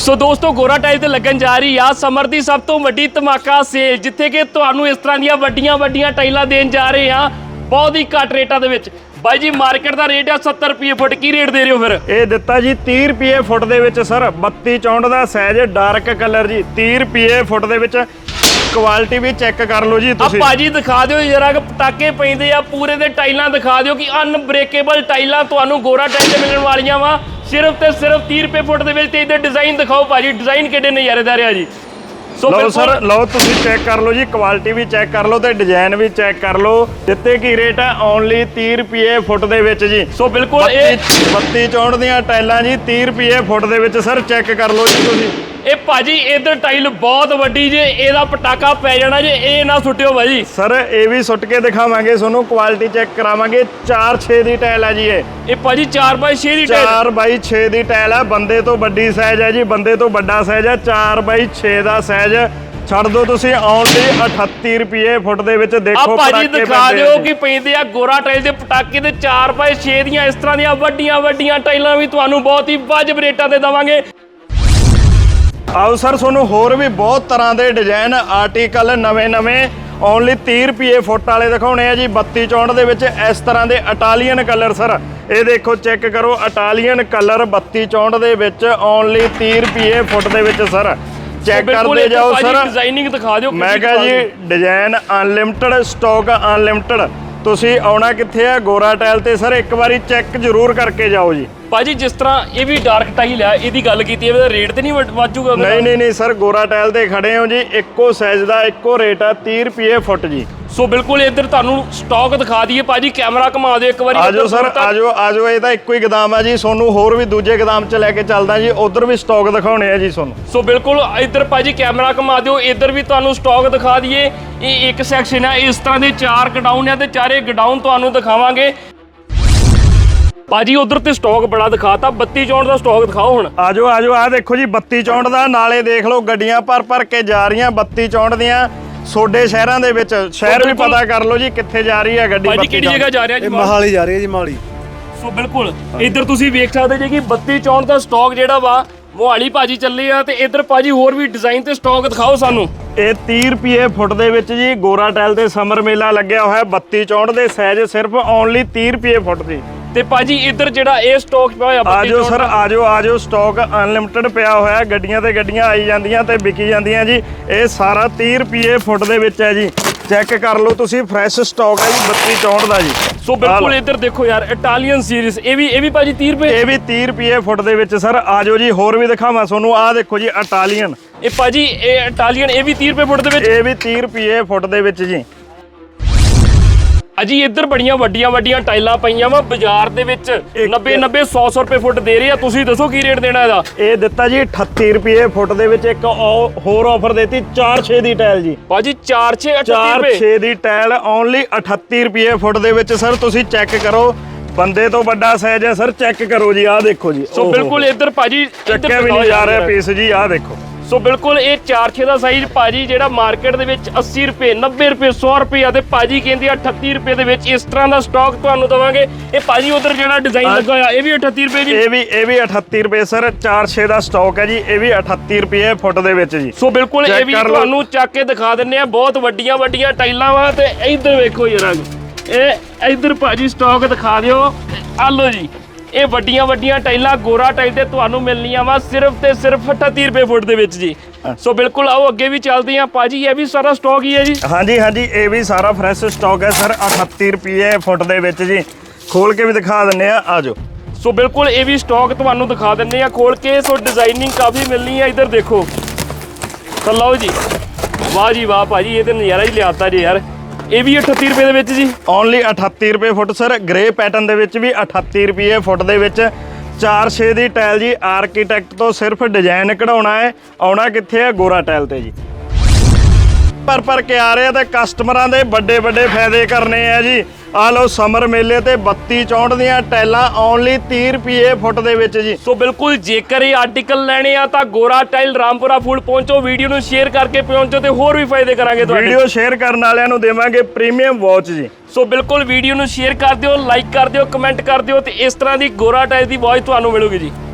ਸੋ ਦੋਸਤੋ ਗੋਰਾ ਟਾਈਲ ਤੇ ਲੱਗਣ ਜਾ ਰਹੀ ਆ ਸਮਰ ਦੀ ਸਭ ਤੋਂ ਵੱਡੀ ਧਮਾਕਾ ਸੇਲ ਜਿੱਥੇ ਕਿ ਤੁਹਾਨੂੰ ਇਸ ਤਰ੍ਹਾਂ ਦੀਆਂ ਵੱਡੀਆਂ ਵੱਡੀਆਂ ਟਾਈਲਾਂ ਦੇਣ ਜਾ ਰਹੇ ਆ ਬਹੁਤ ਹੀ ਘੱਟ ਰੇਟਾਂ ਦੇ ਵਿੱਚ। ਬਾਈ ਜੀ ਮਾਰਕੀਟ ਦਾ ਰੇਟ ਆ 70 ਰੁਪਏ ਫੁੱਟ। ਕੀ ਰੇਟ ਦੇ ਰਹੇ ਹੋ ਫਿਰ? ਇਹ ਦਿੱਤਾ ਜੀ 30 ਰੁਪਏ ਫੁੱਟ ਦੇ ਵਿੱਚ ਸਰ। 32 ਚੌਂਡ ਦਾ ਸਾਈਜ਼ ਡਾਰਕ ਕਲਰ ਜੀ। 30 ਰੁਪਏ ਫੁੱਟ ਦੇ ਵਿੱਚ। ਕੁਆਲਿਟੀ ਵੀ ਚੈੱਕ ਕਰ ਲਓ ਜੀ ਆ ਤੁਸੀਂ। ਭਾਜੀ ਦਿਖਾ ਦਿਓ ਜਰਾ ਕਿ। ਪਟਾਕੇ ਪੈਂਦੇ ਆ ਪੂਰੇ ਦੇ ਟਾਈਲਾਂ ਦਿਖਾ ਦਿਓ ਕਿ ਅਨਬ੍ਰੇਕੇਬਲ ਟਾਈਲਾਂ ਤੁਹਾਨੂੰ ਗੋਰਾ ਟਾਈਲ ਤੇ ਮਿਲਣ ਵਾਲੀਆਂ ਵਾ। ਸਿਰਫ ਤੇ ਸਿਰਫ 30 ਰੁਪਏ ਫੁੱਟ ਦੇ ਵਿੱਚ ਤੇ ਇਹਦੇ ਡਿਜ਼ਾਈਨ ਦਿਖਾਓ ਭਾਜੀ ਡਿਜ਼ਾਈਨ ਕਿੱਡੇ ਨਜ਼ਾਰੇਦਾਰ ਆ ਜੀ। ਸੋ ਲਓ ਸਰ ਲਓ ਤੁਸੀਂ ਚੈੱਕ ਕਰ ਲਓ ਜੀ ਕੁਆਲਿਟੀ ਵੀ ਚੈੱਕ ਕਰ ਲਓ ਤੇ ਡਿਜ਼ਾਈਨ ਵੀ ਚੈੱਕ ਕਰ ਲਓ। ਦਿੱਤੇ ਕੀ ਰੇਟ ਹੈ ਓਨਲੀ 30 ਰੁਪਏ ਫੁੱਟ ਦੇ ਵਿੱਚ ਜੀ। ਸੋ ਬਿਲਕੁਲ ਇਹ 32 ਚੌਂਡ ਦੀਆਂ ਟਾਈਲਾਂ ਜੀ 30 ਰੁਪਏ ਫੁੱਟ ਦੇ ਵਿੱਚ ਸਰ ਚੈੱਕ ਕਰ ਲਓ ਜੀ ਤੁਸੀਂ। ਇਹ ਭਾਜੀ ਇਧਰ ਟਾਈਲ ਬਹੁਤ ਵੱਡੀ ਜੇ ਇਹਦਾ ਪਟਾਕਾ ਪੈ ਜਾਣਾ ਜੇ ਇਹ ਨਾ ਸੁੱਟਿਓ ਭਾਜੀ। ਸਰ ਇਹ ਵੀ ਸੁੱਟ ਕੇ ਦਿਖਾਵਾਂਗੇ ਤੁਹਾਨੂੰ ਕੁਆਲਿਟੀ ਚੈੱਕ ਕਰਾਵਾਂਗੇ। 4-6 ਦੀ ਟਾਈਲ ਹੈ ਜੀ ਇਹ। ਇਹ ਭਾਜੀ 4x6 ਦੀ ਟਾਈਲ। 4 ਬਾਈ 6 ਦੀ ਟਾਈਲ ਹੈ ਬੰਦੇ ਤੋਂ ਵੱਡੀ ਸਾਈਜ਼ ਹੈ ਜੀ ਬੰਦੇ ਤੋਂ ਵੱਡਾ ਸਾਈਜ਼ ਹੈ 4 ਬਾਈ 6 ਦਾ ਸਾਈਜ਼ ਛੱਡ ਦਿਓ ਤੁਸੀਂ ਓਨਲੀ 38 ਰੁਪਏ ਫੁੱਟ ਦੇ ਵਿੱਚ ਦੇਖੋ ਭਾਜੀ ਪਟਾਕੇ ਦਿਖਾ ਪੈਂਦੇ ਦਿਓ ਕਿ ਪੈਂਦੇ ਆ ਗੋਰਾ ਟਾਈਲ ਦੇ ਪਟਾਕੇ ਤੇ 4x6 ਦੀਆਂ ਇਸ ਤਰ੍ਹਾਂ ਦੀਆਂ ਵੱਡੀਆਂ ਵੱਡੀਆਂ ਟਾਈਲਾਂ ਵੀ ਤੁਹਾਨੂੰ ਬਹੁਤ ਹੀ ਵਾਜਬ ਰੇਟਾਂ ਤੇ ਦਵਾਂਗੇ। ਆਓ ਸਰ ਤੁਹਾਨੂੰ ਹੋਰ ਵੀ ਬਹੁਤ ਤਰ੍ਹਾਂ ਦੇ ਡਿਜ਼ਾਈਨ ਆਰਟੀਕਲ ਨਵੇਂ-ਨਵੇਂ ਓਨਲੀ 30 ਰੁਪਏ ਫੁੱਟ ਵਾਲੇ ਦਿਖਾਉਣੇ ਆ ਜੀ 32 ਚੌਂਡ ਦੇ ਵਿੱਚ ਇਸ ਤਰ੍ਹਾਂ ਦੇ ਇਟਾਲੀਅਨ ਕਲਰ ਸਰ। ਇਹ ਦੇਖੋ ਚੈੱਕ ਕਰੋ ਇਟਾਲੀਅਨ ਕਲਰ 32 ਚੌਂਡ ਦੇ ਵਿੱਚ ਓਨਲੀ 30 ਰੁਪਏ ਫੁੱਟ ਦੇ ਵਿੱਚ ਸਰ। ਚੈੱਕ ਕਰਦੇ ਜਾਓ ਸਰ। ਡਿਜ਼ਾਈਨਿੰਗ ਦਿਖਾ ਦਿਓ ਮੈਂ ਕਹਾਂ ਜੀ। ਡਿਜ਼ਾਈਨ ਅਨਲਿਮਟਿਡ ਸਟਾਕ ਅਨਲਿਮਟਿਡ ਤੁਸੀਂ ਆਉਣਾ ਕਿੱਥੇ ਆ? ਗੋਰਾ ਟਾਈਲ ਤੇ ਸਰ ਇੱਕ ਵਾਰੀ ਚੈੱਕ ਜ਼ਰੂਰ ਕਰਕੇ ਜਾਓ ਜੀ। ਭਾਜੀ ਜਿਸ ਤਰ੍ਹਾਂ ਇਹ ਵੀ ਡਾਰਕ ਟਾਈਲ ਆ ਇਹਦੀ ਗੱਲ ਕੀਤੀ ਹੈ ਇਹਦਾ ਰੇਟ ਤੇ ਨਹੀਂ ਵਾਜੂਗਾ ਨਹੀਂ? ਨਹੀਂ ਨਹੀਂ ਸਰ ਗੋਰਾ ਟਾਈਲ ਤੇ ਖੜੇ ਹੋ ਜੀ। ਇੱਕੋ ਸਾਈਜ਼ ਦਾ ਇੱਕੋ ਰੇਟ ਆ 30 ਰੁਪਏ ਫੁੱਟ ਜੀ। ਸੋ ਬਿਲਕੁਲ ਇੱਧਰ ਤੁਹਾਨੂੰ ਸਟਾਕ ਦਿਖਾ ਦਈਏ। ਭਾਜੀ ਕੈਮਰਾ ਘੁਮਾ ਦਿਓ ਇੱਕ ਵਾਰੀ। ਆਜੋ ਸਰ। ਆਜੋ ਆਜੋ ਇਹ ਤਾਂ ਇੱਕੋ ਹੀ ਗਦਾਮ ਆ ਜੀ। ਤੁਹਾਨੂੰ ਹੋਰ ਵੀ ਦੂਜੇ ਗਦਾਮ 'ਚ ਲੈ ਕੇ ਚੱਲਦਾ ਜੀ। ਉਧਰ ਵੀ ਸਟਾਕ ਦਿਖਾਉਣੇ ਆ ਜੀ ਤੁਹਾਨੂੰ ਸੋ ਬਿਲਕੁਲ ਇੱਧਰ ਭਾਜੀ ਕੈਮਰਾ ਘੁਮਾ ਦਿਓ। ਇੱਧਰ ਵੀ ਤੁਹਾਨੂੰ ਸਟਾਕ ਦਿਖਾ ਦਈਏ। ਇਹ ਇੱਕ ਸੈਕਸ਼ਨ ਹੈ ਇਸ ਤਰ੍ਹਾਂ ਦੇ ਚਾਰ ਗਡਾਊਨ ਆ ਤੇ ਚਾਰੇ ਗਡਾਊਨ ਤੁਹਾਨੂੰ ਦਿਖਾਵਾਂਗੇ। ਭਾਜੀ ਉਧਰ ਤੇ ਸਟਾਕ ਬੜਾ ਦਿਖਾਤਾ। 32 ਚੌਂਡ ਦਾ ਸਟਾਕ ਦਿਖਾਓ ਹੁਣ। ਆਜੋ ਆਜੋ ਆ ਦੇਖੋ ਜੀ 32 ਚੌਂਡ ਦਾ। ਨਾਲੇ ਦੇਖ ਲਓ ਗੱਡੀਆਂ ਭਰ ਭਰ ਕੇ ਜਾ ਰਹੀਆਂ 32 ਚੌਂਡ ਦੀਆਂ। ਸੋਡੇ ਸ਼ਹਿਰਾਂ ਦੇ ਵਿੱਚ ਸ਼ਹਿਰ ਵੀ। ਪਤਾ ਕਰ ਲਓ ਜੀ ਕਿੱਥੇ ਜਾ ਰਹੀ ਹੈ ਗੱਡੀ ਭਾਜੀ 32 ਕਿਹੜੀ। ਜਗ੍ਹਾ ਜਾ ਰਿਹਾ ਜੀ ਇਹ ਮਹਾਲੀ ਜਾ ਰਹੀ ਹੈ ਜੀ ਮਹਾਲੀ। ਸੋ ਬਿਲਕੁਲ ਇੱਧਰ ਤੁਸੀਂ ਵੇਖ ਸਕਦੇ ਜੇ ਕਿ 32 ਚੌਂਡ ਦਾ ਸਟਾਕ ਜਿਹੜਾ ਵਾ ਮੋਹਾਲੀ ਭਾਜੀ ਚੱਲੇ ਆ ਤੇ ਇੱਧਰ ਭਾਜੀ ਹੋਰ ਵੀ ਡਿਜ਼ਾਈਨ ਤੇ ਸਟਾਕ ਦਿਖਾਓ ਸਾਨੂੰ। ਇਹ 30 ਰੁਪਏ ਫੁੱਟ ਦੇ ਵਿੱਚ ਜੀ ਗੋਰਾ ਟਾਈਲ ਤੇ ਸਮਰ ਮੇਲਾ ਲੱਗਿਆ ਹੋਇਆ 32 ਚੌਂਡ ਦੇ ਸਾਈਜ਼ ਸਿਰਫ ਓਨਲੀ 30 ਰੁਪਏ ਫੁੱਟ ਦੀ। ਤੇ ਭਾਜੀ ਇੱਧਰ ਜਿਹੜਾ ਇਹ ਸਟਾਕ ਪਿਆ ਹੋਇਆ 32 ਆਜੋ ਸਰ ਆਜੋ ਆਜੋ ਸਟਾਕ ਅਨਲਿਮਟਿਡ ਪਿਆ ਹੋਇਆ ਗੱਡੀਆਂ ਤੇ ਗੱਡੀਆਂ ਆਈ ਜਾਂਦੀਆਂ ਤੇ ਵਿਕੀ ਜਾਂਦੀਆਂ ਜੀ। ਇਹ ਸਾਰਾ 30 ਰੁਪਏ ਫੁੱਟ ਦੇ ਵਿੱਚ ਹੈ ਜੀ। ਚੈੱਕ ਕਰ ਲਓ ਤੁਸੀਂ ਫਰੈਸ਼ ਸਟਾਕ ਹੈ ਜੀ 32 ਚੌਂਡ ਦਾ ਜੀ। ਸੋ ਬਿਲਕੁਲ ਇੱਧਰ ਦੇਖੋ ਯਾਰ ਇਟਾਲੀਅਨ ਸੀਰੀਜ਼ ਇਹ ਵੀ ਇਹ ਵੀ ਭਾਜੀ 30 ਰੁਪਏ? ਇਹ ਵੀ 30 ਰੁਪਏ ਫੁੱਟ ਦੇ ਵਿੱਚ ਸਰ। ਆਜੋ ਜੀ ਹੋਰ ਵੀ ਦਿਖਾਵਾਂ ਤੁਹਾਨੂੰ। ਆਹ ਦੇਖੋ ਜੀ ਇਟਾਲੀਅਨ ਇਹ ਭਾਜੀ ਇਹ ਇਟਾਲੀਅਨ ਇਹ ਵੀ 30 ਰੁਪਏ ਫੁੱਟ ਦੇ ਵਿੱਚ? ਇਹ ਵੀ 30 ਰੁਪਏ ਫੁੱਟ ਦੇ ਵਿੱਚ ਜੀ। ਅਜੀ ਇੱਧਰ ਬੜੀਆਂ ਵੱਡੀਆਂ ਵੱਡੀਆਂ ਟਾਈਲਾਂ ਪਈਆਂ ਵਾ ਬਾਜ਼ਾਰ ਦੇ ਵਿੱਚ 90 90 100 100 ਰੁਪਏ ਫੁੱਟ ਦੇ ਰਹੇ ਆ। ਤੁਸੀਂ ਦੱਸੋ ਕੀ ਰੇਟ ਦੇਣਾ ਇਹਦਾ? ਇਹ ਦਿੱਤਾ ਜੀ 38 ਰੁਪਏ ਫੁੱਟ ਦੇ ਵਿੱਚ ਇੱਕ ਹੋਰ ਆਫਰ ਦਿੱਤੀ 4-6 ਦੀ ਟਾਇਲ ਜੀ। ਭਾਜੀ 4 6 38 ਰੁਪਏ? 4-6 ਦੀ ਟਾਇਲ ਓਨਲੀ 38 ਰੁਪਏ ਫੁੱਟ ਦੇ ਵਿੱਚ ਸਰ ਤੁਸੀਂ ਚੈੱਕ ਕਰੋ। ਬੰਦੇ ਤੋਂ ਵੱਡਾ ਸਾਈਜ਼ ਹੈ ਸਰ ਚੈੱਕ ਕਰੋ ਜੀ ਆਹ ਦੇਖੋ ਜੀ। ਸੋ। ਬਿਲਕੁਲ ਇੱਧਰ ਭਾਜੀ ਚੱਕਿਆ ਵੀ ਨਹੀਂ ਜਾ ਰਿਹਾ ਪੀਸ ਜੀ ਆਹ ਦੇਖੋ। ਸੋ ਬਿਲਕੁਲ ਇਹ 4-6 ਦਾ ਸਾਈਜ਼ ਭਾਜੀ ਜਿਹੜਾ ਮਾਰਕੀਟ ਦੇ ਵਿੱਚ 80 ਰੁਪਏ 90 ਰੁਪਏ 100 ਰੁਪਏ ਤੇ ਭਾਜੀ ਕਹਿੰਦੇ ਆ 38 ਰੁਪਏ ਦੇ ਵਿੱਚ ਇਸ ਤਰ੍ਹਾਂ ਦਾ ਸਟਾਕ ਤੁਹਾਨੂੰ ਦਵਾਂਗੇ। ਇਹ ਭਾਜੀ ਉਧਰ ਜਿਹੜਾ ਡਿਜ਼ਾਈਨ ਲੱਗਾ ਹੋਇਆ ਇਹ ਵੀ 38 ਰੁਪਏ ਜੀ? ਇਹ ਵੀ ਇਹ ਵੀ 38 ਰੁਪਏ ਸਰ 4-6 ਦਾ ਸਟਾਕ ਹੈ ਜੀ ਇਹ ਵੀ 38 ਰੁਪਏ ਫੁੱਟ ਦੇ ਵਿੱਚ ਜੀ। ਸੋ ਬਿਲਕੁਲ ਇਹ ਵੀ। ਤੁਹਾਨੂੰ ਚੱਕ ਕੇ ਦਿਖਾ ਦਿੰਨੇ ਆ ਬਹੁਤ ਵੱਡੀਆਂ ਵੱਡੀਆਂ ਟਾਈਲਾਂ ਵਾ ਤੇ ਇੱਧਰ ਵੇਖੋ ਜਰਾ ਇਹ ਇੱਧਰ ਭਾਜੀ ਸਟਾਕ ਦਿਖਾ ਦਿਓ। ਆ ਲਓ ਜੀ। ਇਹ ਵੱਡੀਆਂ ਵੱਡੀਆਂ ਟਾਈਲਾਂ ਗੋਰਾ ਟਾਈਲ ਤੇ ਤੁਹਾਨੂੰ ਮਿਲਣੀਆਂ ਵਾ ਸਿਰਫ ਤੇ ਸਿਰਫ 38 ਰੁਪਏ ਫੁੱਟ ਦੇ ਵਿੱਚ ਜੀ। ਸੋ ਬਿਲਕੁਲ ਆਓ ਅੱਗੇ ਵੀ ਚੱਲਦੇ ਆ। ਭਾਜੀ ਇਹ ਵੀ ਸਾਰਾ ਸਟਾਕ ਹੀ ਹੈ ਜੀ। ਹਾਂਜੀ ਹਾਂਜੀ ਇਹ ਵੀ ਸਾਰਾ ਫਰੈਸ਼ ਸਟਾਕ ਹੈ ਸਰ 38 ਰੁਪਏ ਫੁੱਟ ਦੇ ਵਿੱਚ ਜੀ। ਖੋਲ ਕੇ ਵੀ ਦਿਖਾ ਦਿੰਨੇ ਆ ਆਜੋ ਸੋ ਬਿਲਕੁਲ ਇਹ ਵੀ ਸਟਾਕ ਤੁਹਾਨੂੰ ਦਿਖਾ ਦਿੰਨੇ ਆ ਖੋਲ ਕੇ। ਸੋ ਡਿਜ਼ਾਈਨਿੰਗ ਕਾਫੀ ਮਿਲਣੀ ਆ ਇੱਧਰ ਦੇਖੋ। ਤਾਂ ਲਓ ਜੀ। ਵਾਹ ਜੀ ਵਾਹ ਭਾਜੀ ਇਹ ਤੇ ਨਜ਼ਾਰਾ ਹੀ ਲਿਆਤਾ ਜੀ ਯਾਰ। ਇਹ ਵੀ 38 ਰੁਪਏ ਦੇ ਵਿੱਚ ਜੀ। ਓਨਲੀ 38 ਰੁਪਏ ਫੁੱਟ ਸਰ ਗ੍ਰੇ ਪੈਟਰਨ ਦੇ ਵਿੱਚ ਵੀ 38 ਰੁਪਏ ਫੁੱਟ ਦੇ ਵਿੱਚ। 4-6 ਦੀ ਟਾਇਲ ਜੀ ਆਰਕੀਟੈਕਟ ਤੋਂ ਸਿਰਫ ਡਿਜ਼ਾਈਨ ਕਢਾਉਣਾ ਹੈ। ਆਉਣਾ ਕਿੱਥੇ ਹੈ ਗੋਰਾ ਟਾਇਲ ਤੇ ਜੀ। ਪਰ ਪਰ ਕੇ ਆ ਰਹੇ ਆ ਤੇ ਕਸਟਮਰਾਂ ਦੇ ਵੱਡੇ ਵੱਡੇ ਫਾਇਦੇ ਕਰਨੇ ਆ ਜੀ। ਆ ਲਓ ਸਮਰ ਮੇਲੇ ਤੇ 32 64 ਦੀਆਂ ਟਾਈਲਾਂ ਓਨਲੀ 30 ਰੁਪਏ ਫੁੱਟ ਦੇ ਵਿੱਚ ਜੀ। ਸੋ ਬਿਲਕੁਲ ਜੇਕਰ ਇਹ ਆਰਟੀਕਲ ਲੈਣੇ ਆ ਤਾਂ ਗੋਰਾ ਟਾਈਲ ਰਾਮਪੁਰਾ ਫੂਡ ਪਹੁੰਚੋ ਵੀਡੀਓ ਨੂੰ ਸ਼ੇਅਰ ਕਰਕੇ ਪਹੁੰਚੋ ਤੇ ਹੋਰ ਵੀ ਫਾਇਦੇ ਕਰਾਂਗੇ ਤੁਹਾਡੇ। ਵੀਡੀਓ ਸ਼ੇਅਰ ਕਰਨ ਵਾਲਿਆਂ ਨੂੰ ਦੇਵਾਂਗੇ ਪ੍ਰੀਮੀਅਮ ਵਾਚ ਜੀ। ਸੋ ਬਿਲਕੁਲ ਵੀਡੀਓ ਨੂੰ ਸ਼ੇਅਰ ਕਰ ਦਿਓ ਲਾਈਕ ਕਰ ਦਿਓ ਕਮੈਂਟ ਕਰ ਦਿਓ ਤੇ ਇਸ ਤਰ੍ਹਾਂ ਦੀ ਗੋਰਾ ਟਾਈਲ ਦੀ ਵਾਚ ਤੁਹਾਨੂੰ ਮਿਲੂਗੀ ਜੀ।